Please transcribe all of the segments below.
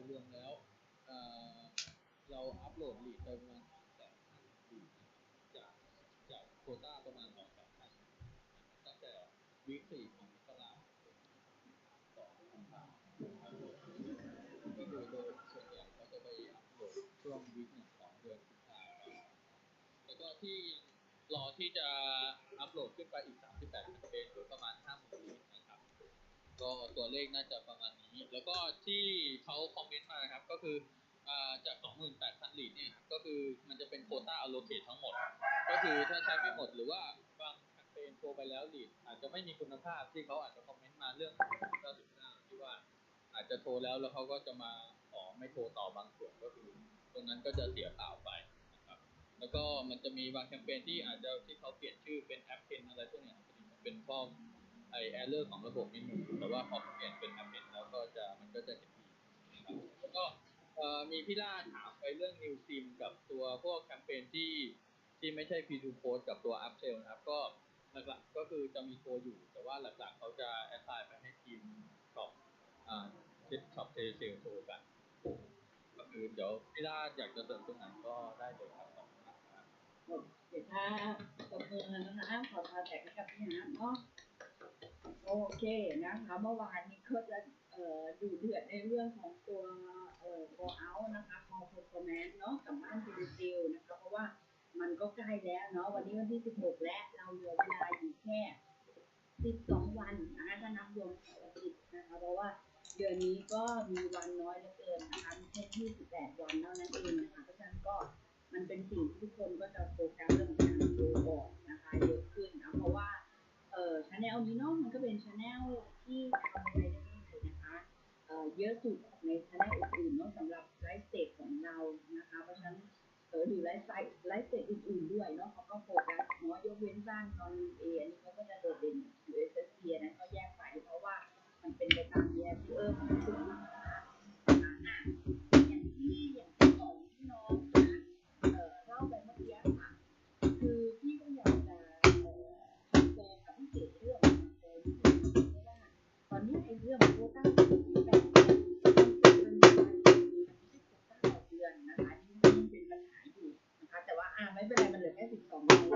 ดรวมๆแล้วเราอัพโหลดลีดไปประมาณสามแสนลีดจากจากโคต้าประมาณสองแสนพันตั้งแต่วีคสี่ของมกราสองกุมภาพันธ์ก็คือโดยส่วนใหญ่เขาจะไปอัพโหลดช่วงวีคหนึ่งของเดือนกุมภาพันธ์แล้วก็ที่รอที่จะอัพโหลดขึ้นไปอีก 38แคมเปญหรือประมาณ50ลิตรนะครับ ก็ตัวเลขน่าจะประมาณนี้ แล้วก็ที่เขาคอมเมนต์มานะครับ ก็คืออาจาก 28,000ลิตรเนี่ยครับก็คือมันจะเป็นโควต้าอโลเกตทั้งหมด ก็คือถ้าใช้ไม่หมดหรือว่าบางแคมเปญโทรไปแล้วลีดอาจจะไม่มีคุณภาพที่เขาอาจจะคอมเมนต์มาเรื่อง99ที่ว่าอาจจะโทรแล้วแล้วเขาก็จะมาขอไม่โทรต่อบางส่วนก็คือ ตรงนั้นก็จะเสียเปล่าไปนะครับ แล้วก็มันจะมีบางแคมเปญที่อาจจะที่เขาเปลี่ยนชื่อเป็นแอปเพนอะไรพวกเนี้ยเป็นข้อ ไอแอร์เลอร์ของระบบนิดนึงแต่ว่าพอเปลี่ยนเป็นแอปเพนแล้วก็จะมันก็จะเห็นดีนะครับแล้วก็มีพี่ล่าถามไปเรื่องนิวซิมกับตัวพวกแคมเปญที่ที่ไม่ใช่ P2 Post กับตัว Up Sale นะครับ ก็หลักๆก็คือจะมีตัวอยู่ แต่ว่าหลักๆเขาจะแอสไซน์ไปให้ทีมช็อปอ่าช็อปเทเซลโทรกันก็คือเดี๋ยวพี่ล่าอยากจะเสริมตรงไหนก็ได้เลยครับขอบคุณครับเดี๋ยวถ้าตบมือนะคะขอพาแตกกับพี่ฮาร์ดเนาะ โอเคนะคะเมื่อวานนี้ก็จะเอ่อดูเดือดในเรื่องของตัวเอ่อโกเอานะคะมอล performance เนาะกับบ้านฟิลิปปินส์นะคะเพราะว่ามันก็ใกล้แล้วเนาะวันนี้วันที่ 16 แล้วเราเหลือเวลาอยู่แค่ 12 วันนะคะถ้านับรวมเสาร์อาทิตย์นะคะเพราะว่าเดือนนี้ก็มีวันน้อยเหลือเกินนะคะมีแค่28 วันเท่านั้นเองนะคะเพราะฉะนั้นก็มันเป็นสิ่งที่ทุกคนก็จะโฟกัสเรื่องของการดูออกนะคะเยอะ แนลนี้เนาะมันก็เป็นชาแนลที่ทำอะไรได้ง่ายนะคะเอ่อเยอะสุดในชาแนลอื่นๆเนาะสำหรับไลฟ์สเตจของเรานะคะ เพราะฉะนั้นเออหรือไลฟ์สไตล์ไลฟ์สเตจอื่นๆด้วยเนาะเขาก็โฟกัสเนาะยกเว้นบ้านตอนเออันนี้ ยู่นะคะแต่ว่าอ่าไม่เป็นไรมันเหลือแค่สิบสองวันแล้ว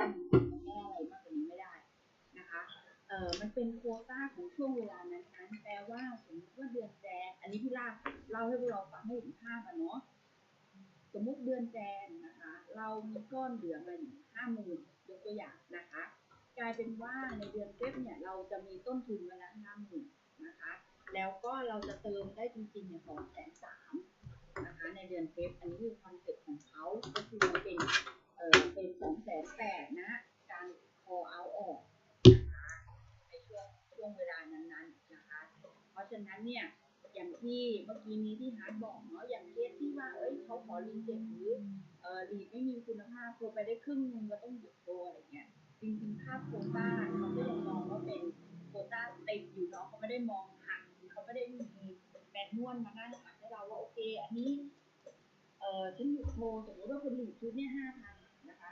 มันแก้อะไรมากกว่านี้ไม่ได้นะคะเอ่อมันเป็นโควต้าของช่วงเวลานั้นๆแปลว่าสมมติว่าเดือนแจนอันนี้พี่ลาเล่าให้พวกเราฟังให้เห็นภาพอะเนาะสมมุติเดือนแจนนะคะ เรามีก้อนเหลือมาอยู่ห้าหมื่นยกตัวอย่างนะคะ กลายเป็นว่าในเดือนเฟบเนี่ยเราจะมีต้นทุนมาละห้าหมื่นนะคะ แล้วก็เราจะเติมได้จริงๆเนี่ยสองแสนสามนะคะในเดือนเฟบอันนี้คือคอนเซ็ปต์ของเขาก็คือเป็นเอ่อเป็นสองแสนแปดนะการคอเอาออกนะคะในช่วงช่วงเวลานั้นๆนะคะ เพราะฉะนั้นเนี่ยอย่างที่เมื่อกี้นี้ที่ฮาร์ดบอกเนาะอย่างเคสที่ว่าเอ้ยเขาขอรีเจ็คหรือเอ่อรีไม่มีคุณภาพโทรไปได้ครึ่งนึงก็ต้องหยุดโทรอะไรเงี้ยจริงๆค่าโคต้าเขาก็ยังมองว่าเป็นโคต้าเต็มอยู่เนาะเขาไม่ได้มอง ไม่ได้มีแมนนวลมานั่งหักให้เราว่าโอเค อันนี้ เอ่อฉันหยุดโทรสมมติว่าคุณหลีดชุดเนี่ยห้าพันนะคะ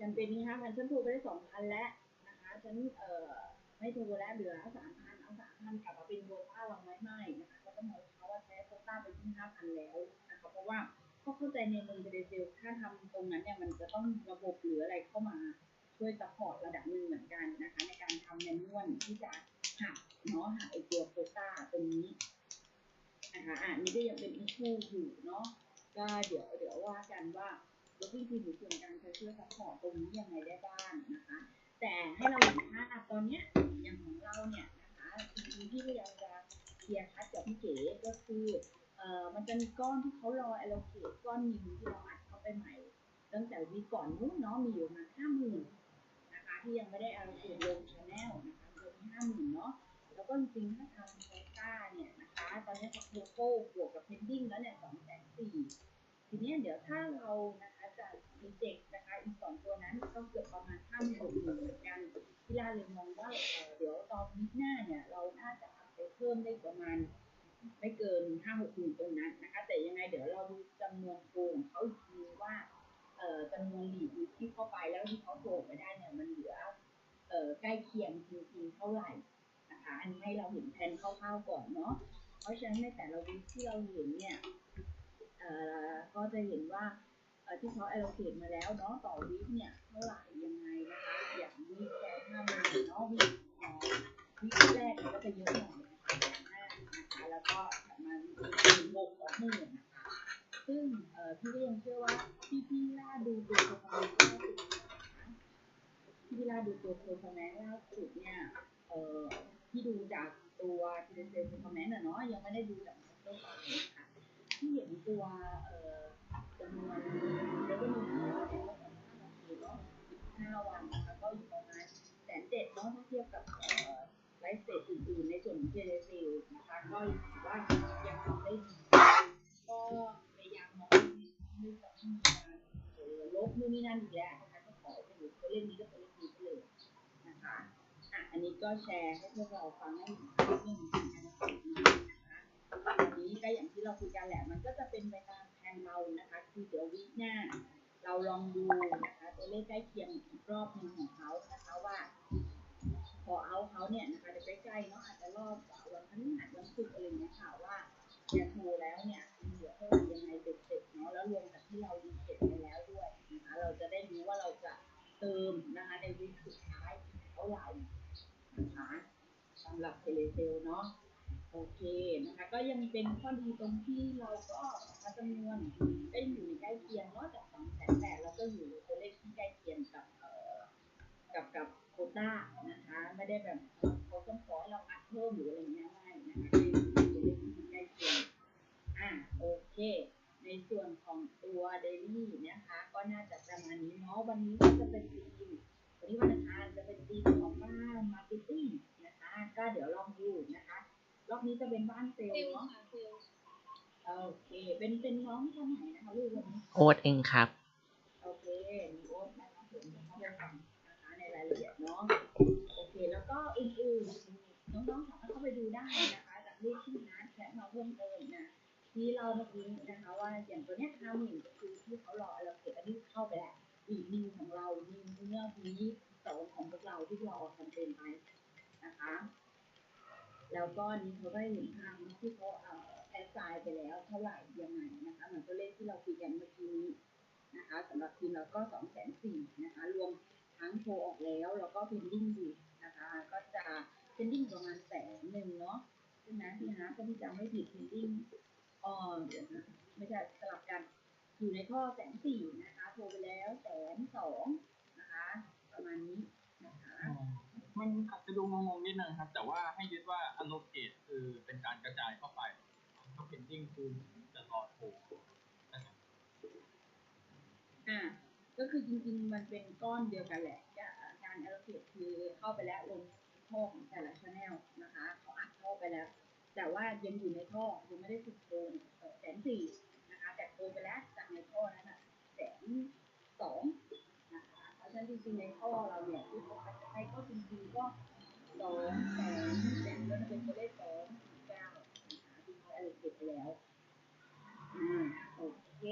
จำเป็นนี้ห้าพันฉันโทรไปได้สองพันแล้วนะคะฉันเอ่อไม่โทรแล้วเหลือสามพันเอาสามพันกลับมาเป็นโควต้าเราไหมไม่นะคะก็ต้องมองเขาว่าใช้โควต้าไปที่ห้าพันแล้วนะคะเพราะว่าก็เข้าใจในเมืองเบรเซลถ้าทำตรงนั้นเนี่ยมันจะต้องระบบหรืออะไรเข้ามาช่วยซัพพอร์ตระดับหนึ่งเหมือนกันนะคะ ในการทำแมนนวลที่จะหักเนาะหักไอตัวโคว ต้าตรงนี้นะคะอะนี่ก็ยังเป็นอิชชูอยู่เนาะก็เดี๋ยวเดี๋ยวว่ากันว่าวิธีทีมหรือส่วนกลางจะช่วยซัพพอร์ตตรงนี้ยังไงได้บ้างนะคะ แต่ให้เราเห็นภาพตอนเนี้ยอย่างของเราเนี่ยนะคะจริงๆที่พยายามจะเคลียร์คัดกับพี่เก๋ก็คือเอ่อมันจะมีก้อนที่เขารอ allocate ก้อนนึงที่เราอัดเข้าไปใหม่ตั้งแต่วีก่อนนู้นเนาะมีอยู่ประมาห้าหมื่นนะคะที่ยังไม่ได้ allocate ลง channel นะคะจะมีห้าหมื่นเนาะ แล้วก็จริงถ้าทำโคต้าเนี่ยนะคะตอนนี้กับโลโก้บวกกับ pending แล้วเนี่ยสองแสนสี่ทีนี้เดี๋ยวถ้าเรานะคะจะ reject นะคะอีกสองตัวนั้นก็เกือบประมาณห้าหมื่นเหมือนกันที่ลาเลยมองว่าเเดี๋ยวตอนวีคหน้าเนี่ยเราน่าจะไปเพิ่มได้ประมาณไม่เกินห้าหกหมื่นตรงนั้นนะคะ แต่ยังไงเดี๋ยวเราดูจำนวนโทรของเขาอีกทีว่าเอ่อจำนวนหลีดที่เข้าไปแล้วที่เขาโทรไปได้เนี่ยมันเหลือเอ่อใกล้เคียงจริงๆเท่าไหร่ คะอันนี้ให้เราเห็นแผนคร่าวๆก่อนเนาะ เพราะฉะนั้นในแต่ละวิที่เราเห็นเนี่ยเอ่อก็จะเห็นว่าที่เขา allocate มาแล้วเนาะต่อวิเนี่ยเท่าไหร่ยังไงนะคะอย่างวิแกนห้าหมื่นเนาะวิเอ่อวิแรกก็จะเยอะหน่อยนะคะห้านะคะแล้วก็ถัดมาวิที่หกสองหมื่นนะคะซึ่งเอ่อพี่ก็ยังเชื่อว่าพี่พี่ล่าดูตัว performance ล่าสุดนะคะพี่พี่ล่าดูตัว performance ล่าสุดเนี่ยเอ่อที่ดูจาก ตัวทีเดเซล performance อะเนาะยังไม่ได้ดูจากมาสเตอร์ค่ะที่เห็นตัวเอ่อจำนวน revenue ของเราเนี่ยก็ค่อนข้างโอเคเนาะ15 วันนะคะก็อยู่ประมาณแสนเจ็ดเนาะถ้าเทียบกับเอ่อไลฟ์เตจอื่นๆในส่วนของเจเดเซลนะคะก็ถือว่ายังทำได้ดีก็พยายามมองไม่ต่อที่มีการลบนู่นนี่นั่นอีกแล้วนะคะก็ขอไปดูตัวเล่นนี้ก็ตัวเล่นนี้ไปเลยนะคะอะอันนี้ก็แชร์ให้พวกเราฟังให้เห็นภาพเรื่องขอ งการแข่งขันะคะวันนี้ก็อย่างที่เราคุยกันแหละ มันก็จะเป็นไปตามแผนเรานะคะ คือเดี๋ยววีคหน้า เราลองดูนะคะตัวเลขใกล้เคียงอีกรอบหนึ่งของเขานะคะว่าพอเอาเขาเนี่ยนะคะเดี๋ยวใกล้ๆเนาะอาจจะรอบวันพฤหัสวันศุกร์อะไรอย่างเงี้ยค่ะว่าเนี่ยโทรแล้วเนี่ยมันเหลือเท่าไหร่ยังไงเสร็จๆเนาะแล้วรวมกับที่เราดีเสร็จไปแล้วด้วยนะคะเราจะได้รู้ว่าเราจะเติมนะคะในวิกสุดท้ายเท่าไหร่นะคะสำ หรับเทเลเซลเนาะโอเคนะคะ ก็ยังเป็นข้อดีตรงที่เราก็มาจำนวนได้อยู่ในใกล้เคียงเนาะจากสองแสนแปดแล้วก็อยู่ในตัวเลขที่ใกล้เคียงกับเอ่อกับกับโคต้านะคะ ไม่ได้แบบเขาต้องขอเราอัดเพิ่มหรืออะไรเงี้ยไม่นะคะก็อยู่ในตัวเลขที่ใกล้เคียงอะโอเค ในส่วนของตัวเดลี่นะคะ ก็น่าจะประมาณนี้เนาะวันนี้ นี้จะเป็นบ้านเซลเซลล์ล์เนาะค่ะเซลล์โอเค เป็นเป็นน้องคนไหนนะคะลูกวันนี้โอ๊ตเองครับ โอเคมีโอ๊ตนะคะผมจะเข้าไปฟังนะคะในรายละเอียดเนาะ โอเค แล้วก็อื่นๆน้องๆสามารถเข้าไปดูได้นะคะจากรูปที่นัดแชทมาเพิ่มเติมนะที่เราเมื่อกี้นะคะว่าอย่างตัวเนี้ยห้าหมื่นก็คือที่เขารอเราเก็บอันนี้เข้าไปแล้วอีกนิวของเรานิวเมื่อวีสองของพวกเราที่เราออกแคมเปญไปนะคะ แล้วก็นี้เขาก็ได้เห็นภาพเนที่เขาเออแอดไซน์ไปแล้วเท่าไหร่ยังไงนะคะเหมือนตัวเลขที่เราคุยกันเมื่อกี้นี้นะคะสำหรับทีมเราก็สองแสนสี่นะคะรวมทั้งโทรออกแล้วแล้วก็เพนดิ้งอยู่นะคะก็จะเพนดิ้งประมาณแสนหนึ่งเนาะใช่ไหมพี่ฮะถ้าพี่จำไม่ผิดเพนดิ้งเออเดี๋ยวนะไม่ใช่สลับกันอยู่ในท่อแสนสี่นะคะโทรไปแล้วแสนสองนะคะประมาณนี้นะคะ มันอาจจะดูงงๆนิดนึงครับ แต่ว่าให้ยึดว่า allocate คือเป็นการกระจายเข้าไปถ้า pending คือจะรอโทรนะครับอ่าก็คือจริงๆ มันเป็นก้อนเดียวกันแหละจะการ allocate คือเข้าไปแล้วลงท่อของแต่ละ channel นะคะเขาอัดเข้าไปแล้ว แต่ว่ายังอยู่ในท่อยังไม่ได้ถูกโกงแสนสี่นะคะแต่โกงไปแล้วจากในท่อนั้นอะแสนสอง ฉะนั้นจริงๆในท่อเราเนี่ยที่เขาอัดให้ก็จริงๆก็สองแสนแต่ก็จะเป็นตัวเลขสองสี่เก้านะคะที่เขา allocate ไปแล้วอ่าโอเค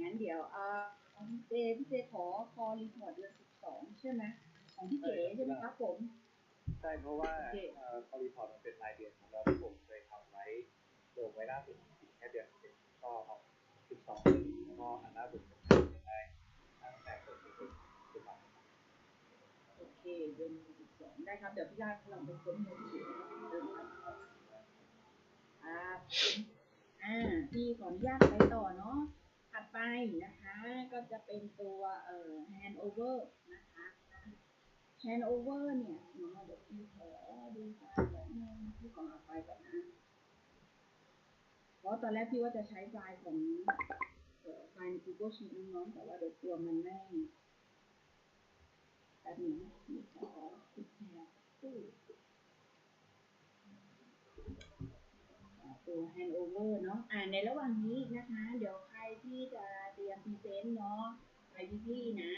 งั้นเดี๋ยวเอ่อของพี่เจพี่เจขอคอรีพอร์ตเดือนสิบสองใช่ไหมของพี่เก๋ใช่ไหมครับผมใช่เพราะว่าโอเคเอ่อพอรีพอร์ตมันเป็นรายเดือนของเราที่ผมเคยทำไว้ลงไว้ล่าสุดแค่เดือนเดียวก็เอาสิบสองแล้วก็อันล่าสุดผมทำได้ตั้งแต่เปิดปีคือมา โอ เคเดือนสิบสองได้ครับ เดี๋ยวพี่ลาลองไปค้นมือถือเดินมาครับอ่าพี่ขออนุญาตไปต่อเนาะถัดไปนะคะ ก็จะเป็นตัวเอ่อ hand over นะคะ hand over เนี่ยเดี๋ยวพี่ขอดูไฟล์แบบนึงพี่ขอเอาไฟล์ก่อนนะเพราะตอนแรกพี่ว่าจะใช้ไฟล์ของเอ่อไฟล์ใน Google Sheet น้องแต่ว่าเดี๋ยวกลัวมันไม่ แป๊บนึงพี่ขอติดแชร์ตู้อ่าตัว hand over เนาะอ่าในระหว่างนี้นะคะ เดี๋ยวใครที่จะเตรียมพรีเซนต์เนาะใครพี่ๆนะ